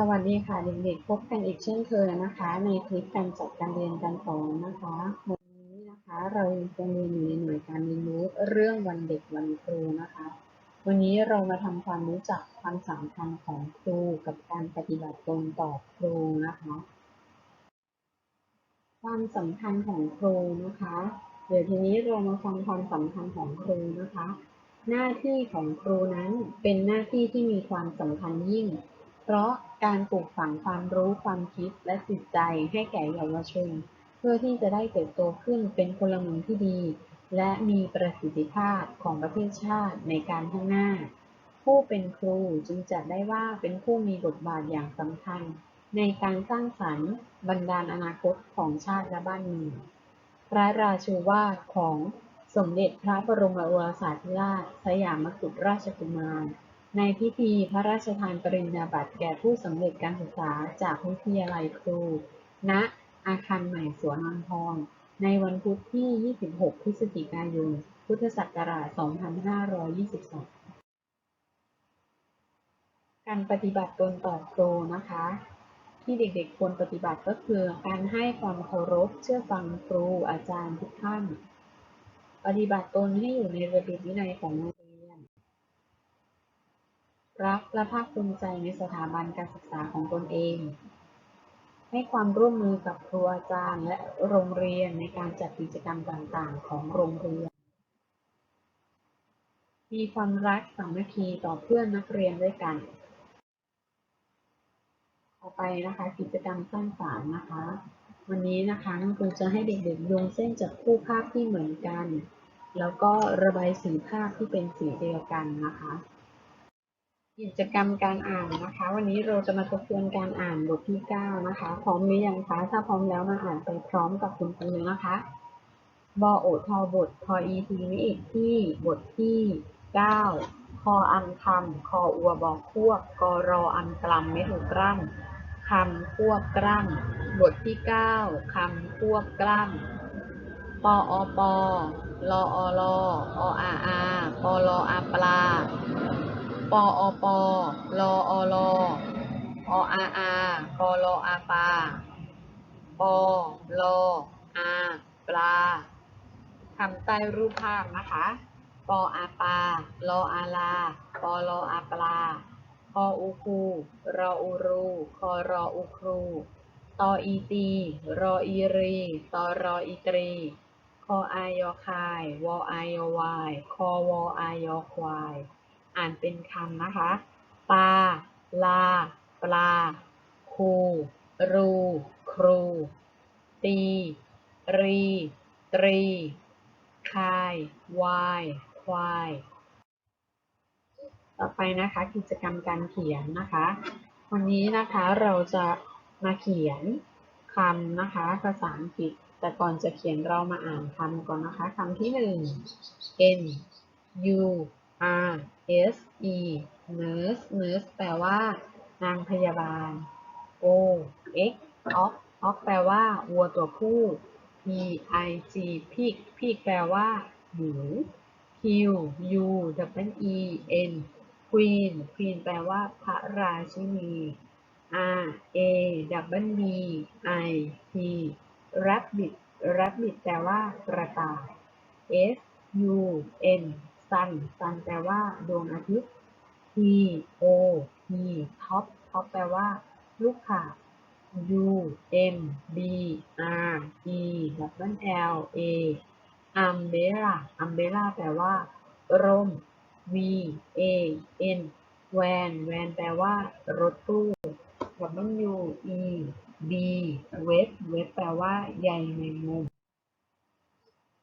สวัสดีค่ะเด็กๆพบกันอีกเช่นเคยนะคะ ในคลิปการจัดการเรียนการสอนนะคะวันนี้นะคะเรายังคงเรียนอยู่ในหน่วยการเรียนรู้เรื่องวันเด็กวันครูนะคะ วันนี้เรามาทำความรู้จักความสำคัญของครูกับการปฏิบัติตนต่อครูนะคะ ความสำคัญของครูนะคะ เดี๋ยวทีนี้เรามาฟังความสำคัญของครูนะคะ หน้าที่ของครูนั้นเป็นหน้าที่ที่มีความสำคัญยิ่ง เพราะการปลูกฝังความรู้ความคิดและจิตใจให้แก่เยาวชน เพื่อที่จะได้เติบโตขึ้นเป็นพลเมืองที่ดี และมีประสิทธิภาพของประเทศชาติในการข้างหน้า ผู้เป็นครูจึงจัดได้ว่าเป็นผู้มีบทบาทอย่างสำคัญ ในการสร้างสรรค์บรรดาลอนาคตของชาติและบ้านเมืองพระราชูวาทของสมเด็จพระบรมโอรสาธิราชสยามกุฎราชกุมาร ในพิธีพระราชทานปริญญาบัตรแก่ผู้สำเร็จการศึกษาจากวิทยาลัยครู ณ อาคารใหม่สวนนทอง ในวันพุธที่ 26 พฤศจิกายน พุทธศักราช 2522 การปฏิบัติตนต่อครูนะคะ ที่เด็กๆควรปฏิบัติก็คือการให้ความเคารพเชื่อฟังครูอาจารย์ทุกท่าน ปฏิบัติตนให้อยู่ในระเบียบวินัยของโรงเรียน รักและภาคภูมิใจในสถาบันการศึกษาของตนเอง ให้ความร่วมมือกับครูอาจารย์และโรงเรียนในการจัดกิจกรรมต่างๆ ของโรงเรียน มีความรักสามัคคีต่อเพื่อนนักเรียนด้วยกัน ต่อไปนะคะกิจกรรมสร้างสรรค์นะคะ วันนี้นะคะน้องครูจะให้เด็กๆโยงเส้นจากคู่ภาพที่เหมือนกัน แล้วก็ระบายสีภาพที่เป็นสีเดียวกันนะคะ กิจกรรมการอ่านนะคะ วันนี้เราจะมาทบทวนการอ่านบทที่ 9 นะคะ พร้อมหรือยังคะถ้าพร้อมแล้วมาอ่านไปพร้อมกับคุณครูเลยนะคะบอโอทอบททออีทีวิเอกที่บทที่ 9 คออันคำคออัวบอกพวกกอรออันกลัมไม่ถูกกล้ำคำควบกล้ำบทที่ 9คำควบกล้ำปออปอลออลอออาอาปอลออาปลา ปออปอลออลอออาอาปอลออาปาปอลออาปลาคำใต้รูปภาพนะคะปออาปาลออาลาปอลออาปลาคออูคูรออูรู คอรออูครู ตออีตี รออีรี ตอรออีตรี คออายอคาย วออายอวาย คอวออายอควาย อ่านเป็นคำนะคะปลาลา ปลา คู รู ครู ตี รี ตรี คาย วาย ควาย ต่อไปนะคะกิจกรรมการเขียนนะคะ วันนี้นะคะเราจะมาเขียนคำนะคะ ภาษาอังกฤษ แต่ก่อนจะเขียนเรามาอ่านคำก่อนนะคะคำที่หนึ่ง N U R S E nurse nurse แปลว่า นางพยาบาล O X ox ox แปลว่า วัวตัวผู้ P I G pig pig แปลว่าหมู Q U W E N queen queen แปลว่า พระราชินี R A W B I T rabbit rabbit แปลว่ากระต่าย S U N ซันซันแปลว่าดวงอาทิตย์ T O P top ปท็แปลว่า ลูกค่า U M B R E double L A อัมเบร่าอัแปลว่า ร่ม V A N van van แปลว่า รถตู้ดับเบิลยู E B เว็บเว็แปลว่าใหญ่ในมุม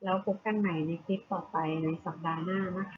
แล้วพบกันใหม่ในคลิปต่อไปในสัปดาห์หน้านะคะ